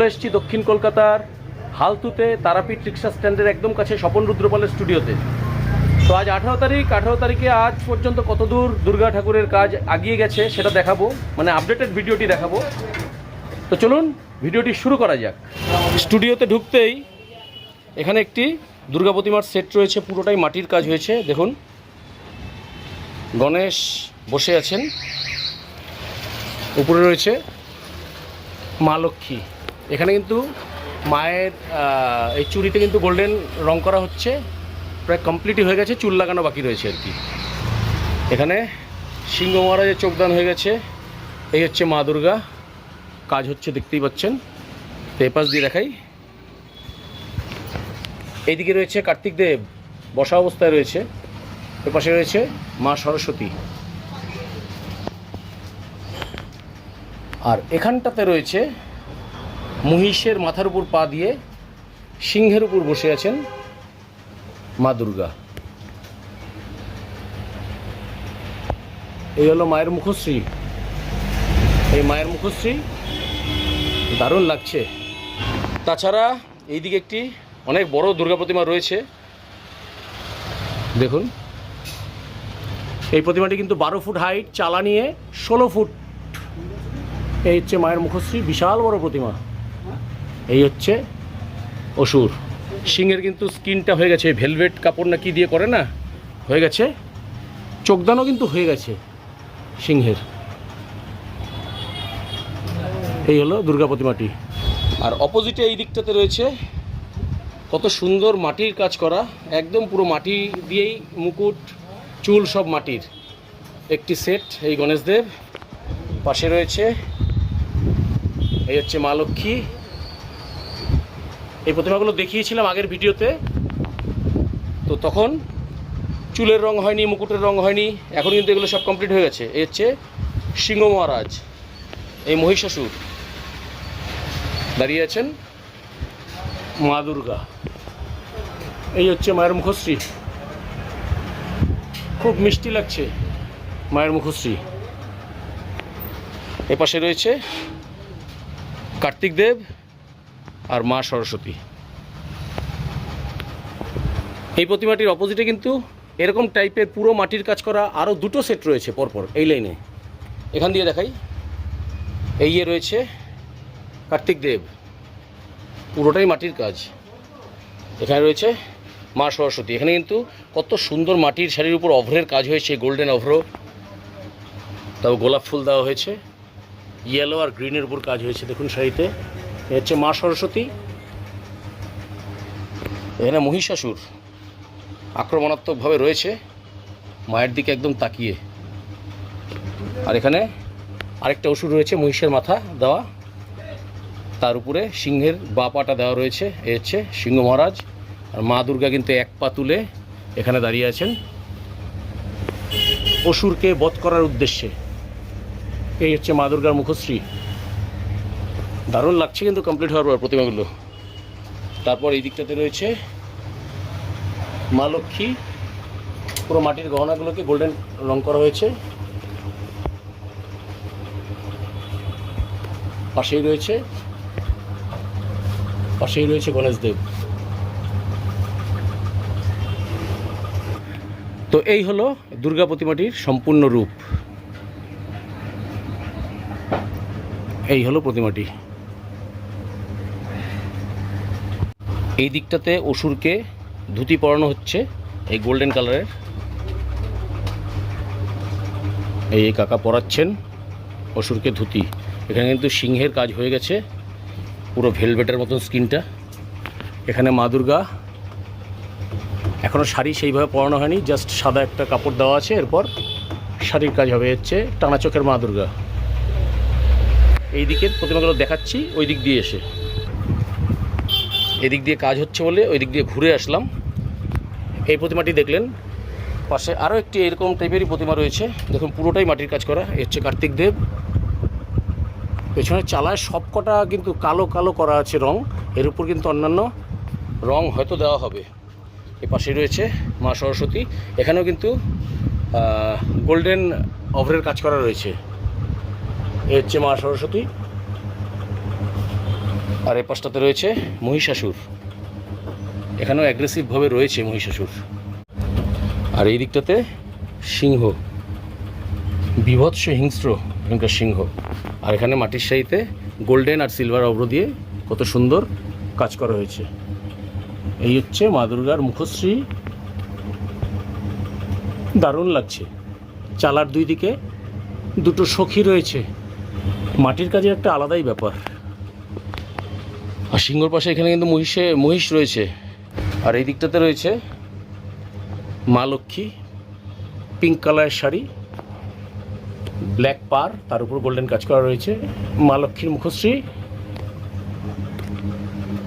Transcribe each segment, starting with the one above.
চলে এসেছি দক্ষিণ কলকাতার হালতুতে তারাপীঠ রিক্সা স্ট্যান্ডের একদম কাছে স্বপন রুদ্রপালের স্টুডিওতে। তো আজ আঠারো তারিখ, আঠারো তারিখে আজ পর্যন্ত কতদূর দুর্গা ঠাকুরের কাজ আগিয়ে গেছে সেটা দেখাবো মানে আপডেটেড ভিডিওটি দেখাবো। তো চলুন ভিডিওটি শুরু করা যাক। স্টুডিওতে ঢুকতেই এখানে একটি দুর্গা প্রতিমার সেট রয়েছে, পুরোটাই মাটির কাজ হয়েছে, দেখুন। গণেশ বসে আছেন। উপরে রয়েছে মা লক্ষ্মী। এখানে কিন্তু মায়ের এই চুড়িতে কিন্তু গোল্ডেন রং করা হচ্ছে। প্রায় কমপ্লিটই হয়ে গেছে, চুল লাগানো বাকি রয়েছে আর কি। এখানে সিংহ মহারাজের চোখদান হয়ে গেছে। এই হচ্ছে মা দুর্গা। কাজ হচ্ছে, দেখতেই পাচ্ছেন। তো দিয়ে দেখাই। এইদিকে রয়েছে কার্তিক দেব। বসা অবস্থায় রয়েছে। এপাশে রয়েছে মা সরস্বতী। আর এখানটাতে রয়েছে মহিষের মাথার উপর পা দিয়ে সিংহের উপর বসে আছেন মা দুর্গা। এই হলো মায়ের মুখশ্রী। এই মায়ের মুখশ্রী দারুণ লাগছে। তাছাড়া এইদিকে একটি অনেক বড় দুর্গা প্রতিমা রয়েছে। দেখুন। এই প্রতিমাটি কিন্তু বারো ফুট হাইট, চালা নিয়ে ষোলো ফুট। এই হচ্ছে মায়ের মুখশ্রী, বিশাল বড় প্রতিমা। এই হচ্ছে অসুর। সিংহের কিন্তু স্কিনটা হয়ে গেছে, ভেলভেট কাপড় না কি দিয়ে করে না? হয়ে গেছে। চোখদানও কিন্তু হয়ে গেছে সিংহের। এই হলো দুর্গা প্রতিমাটি। আর অপোজিটে এই দিকটাতে রয়েছে কত সুন্দর মাটির কাজ করা। একদম পুরো মাটি দিয়েই মুকুট, চুল সব মাটির। একটি সেট এই গণেশদেব। পাশে রয়েছে, এই হচ্ছে মা লক্ষ্মী। এই প্রতিমাগুলো দেখিয়েছিলাম আগের ভিডিওতে। তো তখন চুলের রং হয়নি, মুকুটের রং হয়নি, এখন কিন্তু এগুলো সব কমপ্লিট হয়ে গেছে। এই হচ্ছে সিংহ মহারাজ, এই মহিষাসুর। দাঁড়িয়ে আছেন মা দুর্গা। এই হচ্ছে মায়ের মুখশ্রী। খুব মিষ্টি লাগছে মায়ের মুখশ্রী। এপাশে রয়েছে কার্তিক দেব আর মা সরস্বতী। এই প্রতিমাটির অপোজিটে কিন্তু এরকম টাইপের পুরো মাটির কাজ করা আরও দুটো সেট রয়েছে পরপর এই লাইনে এখান দিয়ে দেখাই। এই ইয়ে রয়েছে কার্তিক দেব। পুরোটাই মাটির কাজ। এখানে রয়েছে মা সরস্বতী। এখানে কিন্তু কত সুন্দর মাটির শাড়ির উপর অভ্রের কাজ হয়েছে গোল্ডেন অভ্র। তাও গোলাপ ফুল দেওয়া হয়েছে। ইয়েলো আর গ্রিনের উপর কাজ হয়েছে, দেখুন শাড়িতে। এ হচ্ছে মা সরস্বতী। এখানে মহিষাসুর আক্রমণাত্মকভাবে রয়েছে, মায়ের দিকে একদম তাকিয়ে। আর এখানে আরেকটা ওষুধ রয়েছে, মহিষের মাথা দেওয়া। তার উপরে সিংহের বা পাটা দেওয়া রয়েছে, এ হচ্ছে সিংহ মহারাজ। আর মা দুর্গা কিন্তু এক পা তুলে এখানে দাঁড়িয়ে আছেন। অসুরকে বধ করার উদ্দেশ্যে। এই হচ্ছে মা দুর্গার মুখশ্রী। দারুণ লাগছে কিন্তু কমপ্লিট হওয়ার পর প্রতিমাগুলো। তারপর এই দিকটাতে রয়েছে মা লক্ষ্মী। পুরো মাটির গহনাগুলোকে গোল্ডেন রং করা হয়েছে। পাশেই রয়েছে পাশেই রয়েছে গণেশ দেব। তো এই হলো দুর্গা প্রতিমাটির সম্পূর্ণ রূপ। এই হলো প্রতিমাটি। এই দিকটাতে অসুরকে ধুতি পরানো হচ্ছে, এই গোল্ডেন কালারের। এই কাকা পরাচ্ছেন অসুরকে ধুতি। এখানে কিন্তু সিংহের কাজ হয়ে গেছে, পুরো ভেলভেটের মতন স্কিনটা। এখানে মা দুর্গা এখনও শাড়ি সেইভাবে পরানো হয়নি, জাস্ট সাদা একটা কাপড় দেওয়া আছে, এরপর শাড়ির কাজ হবে হচ্ছে টানা চোখের মা দুর্গা। এই দিকের প্রতিমাগুলো দেখাচ্ছি, ওই দিক দিয়ে এসে। এদিক দিয়ে কাজ হচ্ছে বলে ওই দিক দিয়ে ঘুরে আসলাম। এই প্রতিমাটি দেখলেন। পাশে আরও একটি এরকম টাইপেরই প্রতিমা রয়েছে। দেখুন, পুরোটাই মাটির কাজ করা। এ হচ্ছে কার্তিক দেব। পেছনে চালায় সব কটা কিন্তু কালো কালো করা আছে রং। এর উপর কিন্তু অন্যান্য রং হয়তো দেওয়া হবে। এ পাশে রয়েছে মা সরস্বতী। এখানেও কিন্তু গোল্ডেন অভরের কাজ করা রয়েছে। এ হচ্ছে মা সরস্বতী। আর এ পাশটাতে রয়েছে মহিষাসুর। এখানেও অ্যাগ্রেসিভভাবে রয়েছে মহিষাসুর। আর এই দিকটাতে সিংহ। বিভৎস হিংস্র এখানকার সিংহ। আর এখানে মাটির শাড়িতে গোল্ডেন আর সিলভার অব্র দিয়ে কত সুন্দর কাজ করা হয়েছে। এই হচ্ছে মা দুর্গার মুখশ্রী। দারুণ লাগছে। চালার দুই দিকে দুটো সখী রয়েছে। মাটির কাজে একটা আলাদাই ব্যাপার। আর সিংহর পাশে এখানে কিন্তু মহিষে, মহিষ রয়েছে। আর এই দিকটাতে রয়েছে মা লক্ষ্মী, পিঙ্ক কালারের শাড়ি, ব্ল্যাক পার, তার উপর গোল্ডেন কাজ করা রয়েছে। মা লক্ষ্মীর মুখশ্রী।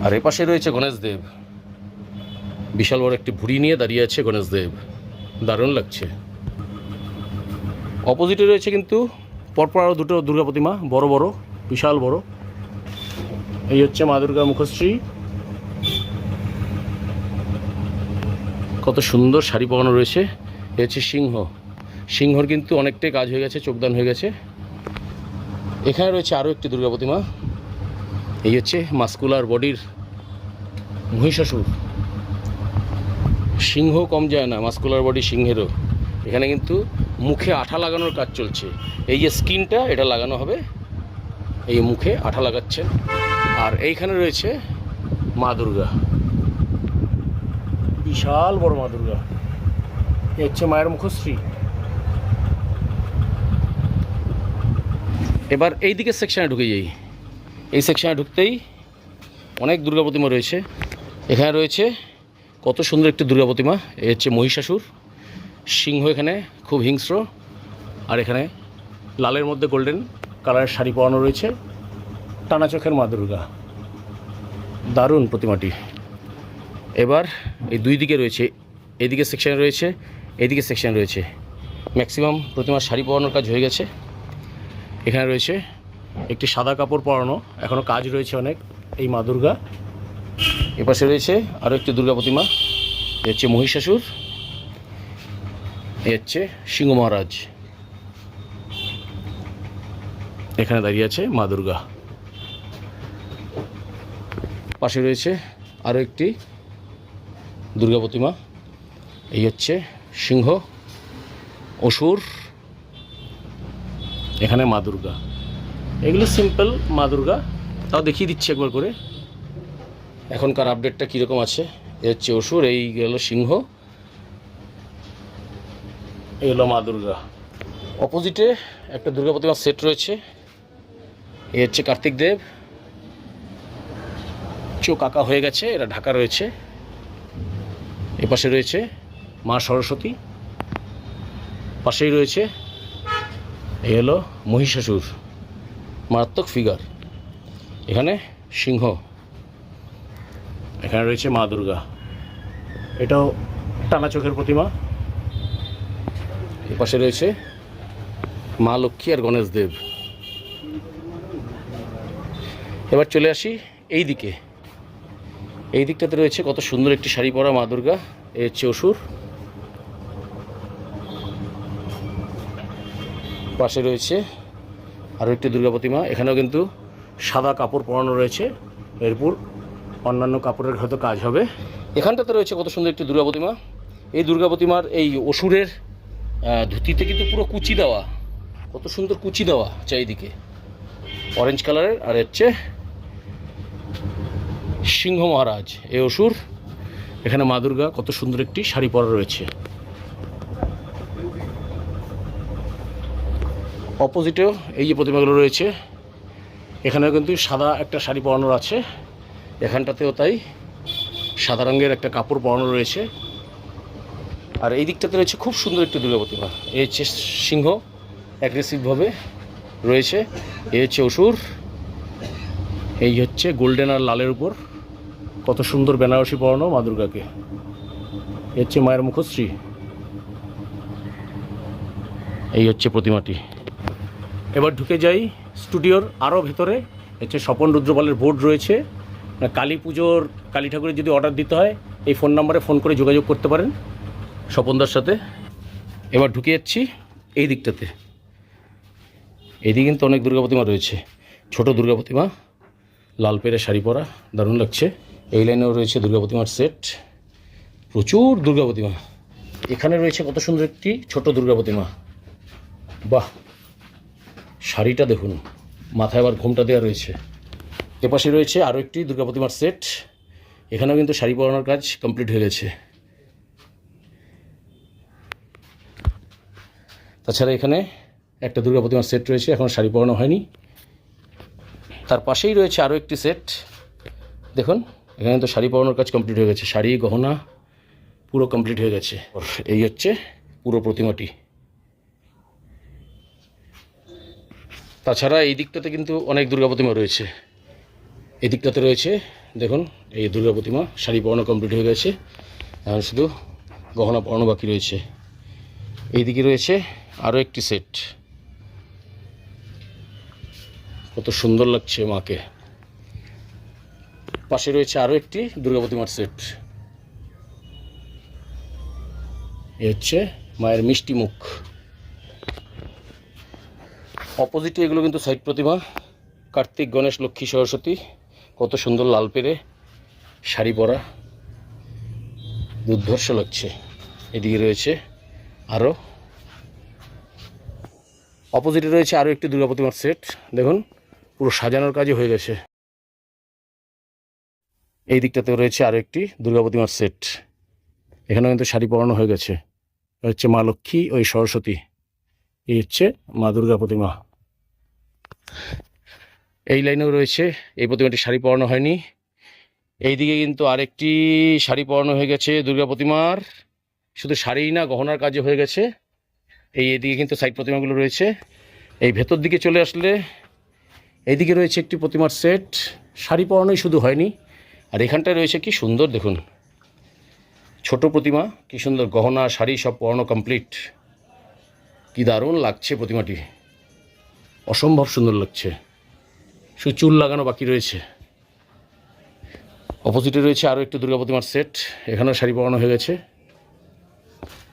আর এ পাশে রয়েছে গণেশ দেব। বিশাল বড় একটি ভুড়ি নিয়ে দাঁড়িয়ে আছে গণেশ দেব। দারুণ লাগছে। অপোজিটে রয়েছে কিন্তু পরপর আরও দুটো দুর্গা প্রতিমা, বড় বড়, বিশাল বড়। এই হচ্ছে মা দুর্গা মুখশ্রী। কত সুন্দর শাড়ি পরানো রয়েছে। এ হচ্ছে সিংহ। সিংহর কিন্তু অনেকটাই কাজ হয়ে গেছে, চোখদান হয়ে গেছে। এখানে রয়েছে আরও একটি দুর্গা প্রতিমা। এই হচ্ছে মাস্কুলার বডির মহিষাসুর। সিংহ কম যায় না, মাস্কুলার বডি সিংহেরও। এখানে কিন্তু মুখে আঠা লাগানোর কাজ চলছে। এই যে স্কিনটা, এটা লাগানো হবে। এই মুখে আঠা লাগাচ্ছেন। আর এইখানে রয়েছে মা দুর্গা। বিশাল বড় মা দুর্গা। এ হচ্ছে মায়ের মুখশ্রী। এবার এই দিকের সেকশানে ঢুকে যাই। এই সেকশানে ঢুকতেই অনেক দুর্গা প্রতিমা রয়েছে। এখানে রয়েছে কত সুন্দর একটি দুর্গা প্রতিমা। এ হচ্ছে মহিষাসুর। সিংহ এখানে খুব হিংস্র। আর এখানে লালের মধ্যে গোল্ডেন কালারের শাড়ি পরানো রয়েছে। টানা চোখের মা দুর্গা। দারুণ প্রতিমাটি। এবার এই দুই দিকে রয়েছে, এদিকে সেকশনে রয়েছে, এদিকে সেকশনে রয়েছে। ম্যাক্সিমাম প্রতিমার শাড়ি পরানোর কাজ হয়ে গেছে। এখানে রয়েছে একটি সাদা কাপড় পরানো এখনও কাজ রয়েছে অনেক, এই মা দুর্গা। এপাশে রয়েছে আরও একটি দুর্গা প্রতিমা, এ হচ্ছে মহিষাসুর, এ হচ্ছে সিংহ মহারাজ। এখানে দাঁড়িয়ে আছে মা দুর্গা। পাশে রয়েছে আরও একটি দুর্গা প্রতিমা। এই হচ্ছে সিংহ, অসুর, এখানে মা দুর্গা। এগুলো সিম্পল মা দুর্গা। তাও দেখিয়ে দিচ্ছি একবার করে। এখনকার আপডেটটা কীরকম আছে? এ হচ্ছে অসুর, এই গেল সিংহ, এই হলো মা দুর্গা। অপোজিটে একটা দুর্গা প্রতিমার সেট রয়েছে। এ হচ্ছে কার্তিক দেব। চোখ আঁকা হয়ে গেছে, এরা ঢাকা রয়েছে। এপাশে রয়েছে মা সরস্বতী, পাশেই রয়েছে এই হলো মহিষাসুর, মারাত্মক ফিগার এখানে সিংহ, এখানে রয়েছে মা দুর্গা। এটাও টানা চোখের প্রতিমা। পাশে রয়েছে মা লক্ষ্মী আর গণেশ দেব। এবার চলে আসি এই দিকে এই দিকটাতে রয়েছে কত সুন্দর একটি শাড়ি পরা মা দুর্গা এ হচ্ছে অসুর। পাশে রয়েছে আরও একটি দুর্গা প্রতিমা, এখানেও কিন্তু সাদা কাপড় পরানো রয়েছে। এরপর অন্যান্য কাপড়ের হয়তো কাজ হবে। এখানটাতে রয়েছে কত সুন্দর একটি দুর্গা প্রতিমা। এই দুর্গা প্রতিমার এই অসুরের ধুতিতে কিন্তু পুরো কুচি দেওয়া। কত সুন্দর কুচি দেওয়া চারিদিকে। অরেঞ্জ কালারের আর হচ্ছে সিংহ মহারাজ এই অসুর। এখানে মা দুর্গা, কত সুন্দর একটি শাড়ি পরা রয়েছে। অপোজিটেও এই যে প্রতিমাগুলো রয়েছে, এখানেও কিন্তু সাদা একটা শাড়ি পরানোর আছে। এখানটাতেও তাই সাদা রঙের একটা কাপড় পরানো রয়েছে। আর এই দিকটাতে রয়েছে খুব সুন্দর একটি দুর্গা প্রতিমা। এই হচ্ছে সিংহ অ্যাগ্রেসিভভাবে রয়েছে। এই হচ্ছে অসুর। এই হচ্ছে গোল্ডেন আর লালের উপর। কত সুন্দর বেনারসি পরানো মা দুর্গাকে। এই হচ্ছে মায়ের মুখশ্রী। এই হচ্ছে প্রতিমাটি। এবার ঢুকে যাই স্টুডিওর আরও ভেতরে। হচ্ছে স্বপন রুদ্রপালের বোর্ড রয়েছে। কালী পুজোর, কালী ঠাকুরের যদি অর্ডার দিতে হয়, এই ফোন নাম্বারে ফোন করে যোগাযোগ করতে পারেন স্বপনদার সাথে। এবার ঢুকে যাচ্ছি এই দিকটাতে। এইদিকে কিন্তু অনেক দুর্গা প্রতিমা রয়েছে। ছোট দুর্গা প্রতিমা, লাল পেরে শাড়ি পরা, দারুণ লাগছে। এই লাইনেও রয়েছে দুর্গা প্রতিমার সেট প্রচুর দুর্গা প্রতিমা। এখানে রয়েছে কত সুন্দর একটি ছোট দুর্গা প্রতিমা। বাহ! শাড়িটা দেখুন, মাথায় আবার ঘোমটা দেওয়া রয়েছে। এপাশে রয়েছে আরও একটি দুর্গা প্রতিমার সেট এখানেও কিন্তু শাড়ি পরানোর কাজ কমপ্লিট হয়ে গেছে। তাছাড়া এখানে একটা দুর্গা প্রতিমার সেট রয়েছে, এখন শাড়ি পরানো হয়নি। তার পাশেই রয়েছে আরও একটি সেট দেখুন এখানে তো শাড়ি পরানোর কাজ কমপ্লিট হয়ে গেছে। শাড়ি, গহনা পুরো কমপ্লিট হয়ে গেছে। এই হচ্ছে পুরো প্রতিমাটি। তাছাড়া এই দিকটাতে কিন্তু অনেক দুর্গা প্রতিমা রয়েছে। এই দিকটাতে রয়েছে, দেখুন, এই দুর্গা প্রতিমা, শাড়ি পরানো কমপ্লিট হয়ে গেছে। এখন শুধু গহনা পরানো বাকি রয়েছে। এইদিকে রয়েছে আরও একটি সেট কত সুন্দর লাগছে মাকে। পাশে রয়েছে আরও একটি দুর্গা প্রতিমার সেট। এ হচ্ছে মায়ের মিষ্টি মুখ। অপোজিটে এগুলো কিন্তু সাইড প্রতিমা। কার্তিক, গণেশ, লক্ষ্মী, সরস্বতী। কত সুন্দর লাল পেরে শাড়ি পরা। দুর্ধর্ষ লাগছে। এদিকে রয়েছে আরও অপোজিটে রয়েছে আরও একটি দুর্গা প্রতিমার সেট। দেখুন, পুরো সাজানোর কাজই হয়ে গেছে। এই দিকটাতে রয়েছে আরও একটি দুর্গা প্রতিমার সেট। এখানেও কিন্তু শাড়ি পরানো হয়ে গেছে। হচ্ছে মা লক্ষ্মী ওই সরস্বতী। এই হচ্ছে মা দুর্গা প্রতিমা। এই লাইনেও রয়েছে, এই প্রতিমাটি শাড়ি পরানো হয়নি। এইদিকে কিন্তু আরেকটি শাড়ি পরানো হয়ে গেছে দুর্গা প্রতিমার। শুধু শাড়ি না, গহনার কাজে হয়ে গেছে। এই এদিকে কিন্তু সাইড প্রতিমাগুলো রয়েছে। এই ভেতর দিকে চলে আসলে এইদিকে রয়েছে একটি প্রতিমার সেট। শাড়ি পরানোই শুধু হয়নি। আর এখানটায় রয়েছে কি সুন্দর, দেখুন। ছোট প্রতিমা, কি সুন্দর গহনা, শাড়ি, সব পরানো কমপ্লিট কি দারুণ লাগছে প্রতিমাটি। অসম্ভব সুন্দর লাগছে। শুধু চুল লাগানো বাকি রয়েছে। অপোজিটে রয়েছে আরও একটি দুর্গা প্রতিমার সেট এখানেও শাড়ি পরানো হয়ে গেছে।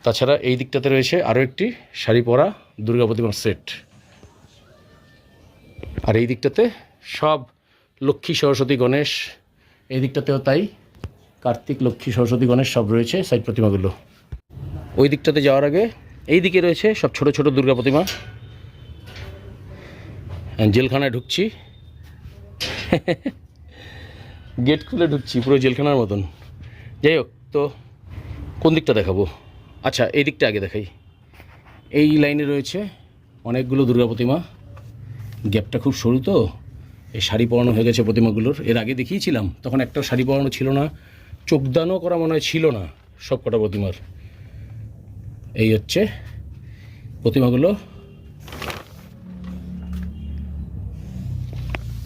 তাছাড়া এই দিকটাতে রয়েছে আরও একটি শাড়ি পরা দুর্গা প্রতিমার সেট আর এই দিকটাতে সব লক্ষ্মী, সরস্বতী, গণেশ এই দিকটাতেও তাই। কার্তিক, লক্ষ্মী, সরস্বতী, গণেশ সব রয়েছে সাইড প্রতিমাগুলো। ওই দিকটাতে যাওয়ার আগে এই দিকে রয়েছে সব ছোট ছোট দুর্গা প্রতিমা। জেলখানায় ঢুকছি। গেট খুলে ঢুকছি পুরো জেলখানার মতন। যাই হোক, তো কোন দিকটা দেখাবো? আচ্ছা এই দিকটা আগে দেখাই। এই লাইনে রয়েছে অনেকগুলো দুর্গা প্রতিমা। গ্যাপটা খুব সরু তো। এই শাড়ি পরানো হয়ে গেছে প্রতিমাগুলোর। এর আগে দেখিয়েছিলাম, তখন একটা শাড়ি পরানো ছিল না, চোখদানও করা মনে হয় ছিল না সব কটা প্রতিমার। এই হচ্ছে প্রতিমাগুলো।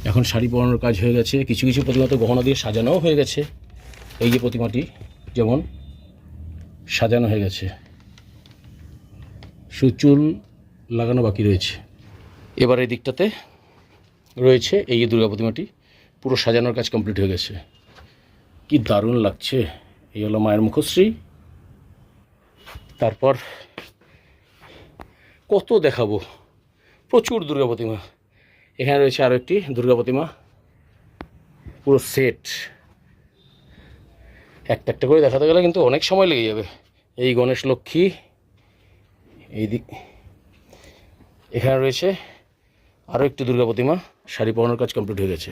এখন শাড়ি পরানোর কাজ হয়ে গেছে। কিছু কিছু প্রতিমা তো গহনা দিয়ে সাজানোও হয়ে গেছে। এই যে প্রতিমাটি, যেমন সাজানো হয়ে গেছে। সুচুল লাগানো বাকি রয়েছে। এবার এই দিকটাতে রয়েছে এই দুর্গা প্রতিমাটি, পুরো সাজানোর কাজ কমপ্লিট হয়ে গেছে। কি দারুণ লাগছে। এই হলো মায়ের মুখশ্রী। তারপর কত দেখাবো। প্রচুর দুর্গা প্রতিমা। এখানে রয়েছে আরও একটি দুর্গা প্রতিমা। পুরো সেট একটা একটা করে দেখাতে গেলে কিন্তু অনেক সময় লেগে যাবে। এই গণেশ লক্ষ্মী, এই দিক এখানে রয়েছে আরও একটি দুর্গা প্রতিমা। শাড়ি পরানোর কাজ কমপ্লিট হয়ে গেছে।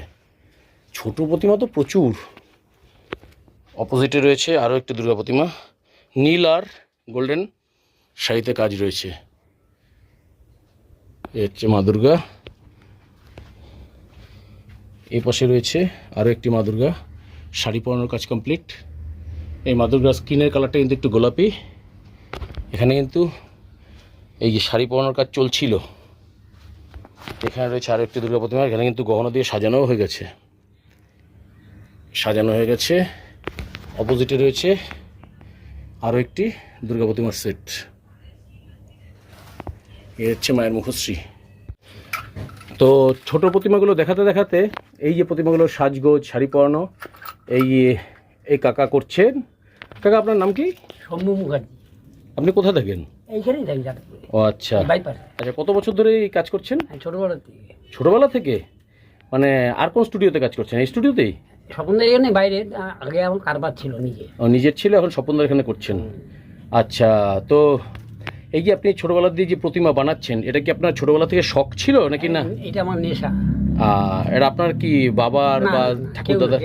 ছোট প্রতিমা তো প্রচুর। অপোজিটে রয়েছে আরও একটি দুর্গা প্রতিমা। নীল আর গোল্ডেন শাড়িতে কাজ রয়েছে। এ হচ্ছে মা দুর্গা। এই পাশে রয়েছে আরও একটি মা দুর্গা। শাড়ি পরানোর কাজ কমপ্লিট এই মা দুর্গার স্কিনের কালারটা কিন্তু একটু গোলাপি। এখানে কিন্তু এই যে শাড়ি পরানোর কাজ চলছিল। এখানে রয়েছে আরও একটি দুর্গা প্রতিমা এখানে কিন্তু গহনা দিয়ে সাজানোও হয়ে গেছে। সাজানো হয়ে গেছে। অপোজিটে রয়েছে আরও একটি দুর্গা প্রতিমার সেট এ হচ্ছে মায়ের মুখশ্রী। তো ছোট প্রতিমাগুলো দেখাতে দেখাতে এই যে প্রতিমাগুলো সাজগোজ শাড়ি পরানো এই এই কাকা করছেন। কাকা আপনার নাম কি? শম্ভু মুখার্জি। আপনি কোথা থাকেন? এইখানেই থাকি ও আচ্ছা। বাইপাস আচ্ছা কত বছর ধরে এই কাজ করছেন? ছোটবেলা থেকে। ছোটবেলা থেকে? মানে আর কোন স্টুডিওতে কাজ করছেন? এই স্টুডিওতেই? এখানে বাইরে আগে আমার কারবার ছিল নিজে। ও, নিজের ছিল এখন স্বপনদার এখানে করছেন। আচ্ছা তো এই যে আপনি ছোটবেলা দিয়ে যে প্রতিমা বানাচ্ছেন এটা কি আপনার ছোটবেলা থেকে শখ ছিল নাকি না? এটা আমার নেশা। এটা আপনার কি বাবার বা ঠাকুর দাদা।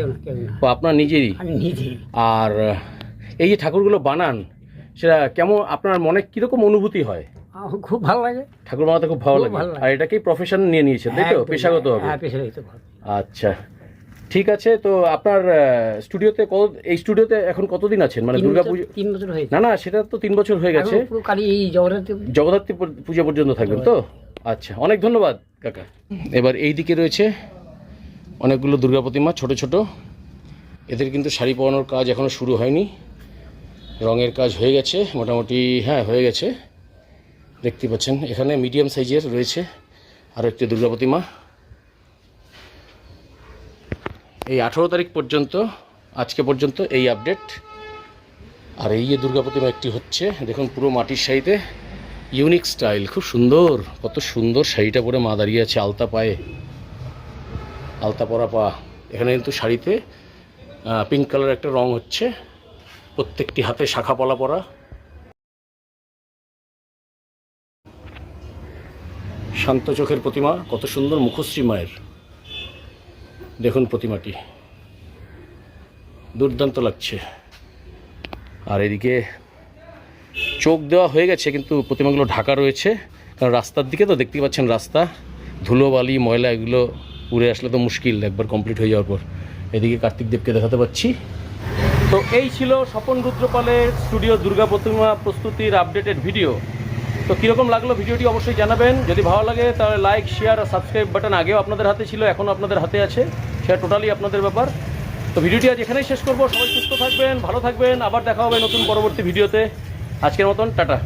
বা আপনার নিজেরই? আর এই যে ঠাকুরগুলো বানান সেটা কেমন আপনার মনে কীরকম অনুভূতি হয়? খুব ভালো লাগে। ঠাকুর বানাতে খুব ভালো লাগে। আর এটাকেই প্রফেশন নিয়ে নিয়েছেন তাই তো? পেশাগত হবে। হ্যাঁ ভাবে আচ্ছা ঠিক আছে। তো আপনার স্টুডিওতে কত এই স্টুডিওতে এখন কতদিন আছেন? মানে তিন দুর্গা পুজো তিন বছর হয়েছে। না না সেটা তো তিন বছর হয়ে গেছে। এই জগদ্ধাত্রী জগদ্ধাত্রী পূজা পর্যন্ত থাকবেন তো? আচ্ছা অনেক ধন্যবাদ কাকা। এবার এই দিকে রয়েছে অনেকগুলো দুর্গা প্রতিমা ছোট ছোট। এদের কিন্তু শাড়ি পরানোর কাজ এখনও শুরু হয়নি। রঙের কাজ হয়ে গেছে মোটামুটি হ্যাঁ হয়ে গেছে। দেখতে পাচ্ছেন, এখানে মিডিয়াম সাইজের রয়েছে আরও একটি দুর্গা প্রতিমা। এই আঠেরো তারিখ পর্যন্ত, আজকে পর্যন্ত এই আপডেট আর এই দুর্গা প্রতিমা একটি হচ্ছে, দেখুন পুরো মাটির শাড়িতে ইউনিক স্টাইল খুব সুন্দর, কত সুন্দর শাড়িটা পরে মা দাঁড়িয়ে আছে আলতা পায়ে। আলতা পরা পা। এখানে কিন্তু শাড়িতে পিঙ্ক কালার একটা রং হচ্ছে, প্রত্যেকটি হাতে শাখা পলা পরা। শান্ত চোখের প্রতিমা, কত সুন্দর মুখশ্রী মায়ের। দেখুন প্রতিমাটি। দুর্দান্ত লাগছে। আর এদিকে চোখ দেওয়া হয়ে গেছে, কিন্তু প্রতিমাগুলো ঢাকা রয়েছে। কারণ রাস্তার দিকে তো দেখতে পাচ্ছেন রাস্তা। ধুলো, বালি, ময়লা, এগুলো উড়ে আসলে তো মুশকিল, একবার কমপ্লিট হয়ে যাওয়ার পর। এদিকে কার্তিক দেবকে দেখাতে পাচ্ছি। তো এই ছিল স্বপন রুদ্রপালের স্টুডিও দুর্গা প্রতিমা প্রস্তুতির আপডেটেড ভিডিও তো কীরকম লাগল ভিডিওটি অবশ্যই জানাবেন। যদি ভালো লাগে তাহলে লাইক শেয়ার আর সাবস্ক্রাইব বাটন আগেও আপনাদের হাতে ছিল এখন আপনাদের হাতে আছে। সেটা টোটালি আপনাদের ব্যাপার। তো ভিডিওটি আজ এখানেই শেষ করব। সবাই সুস্থ থাকবেন, ভালো থাকবেন। আবার দেখা হবে নতুন পরবর্তী ভিডিওতে। আজকের মতন, টাটা।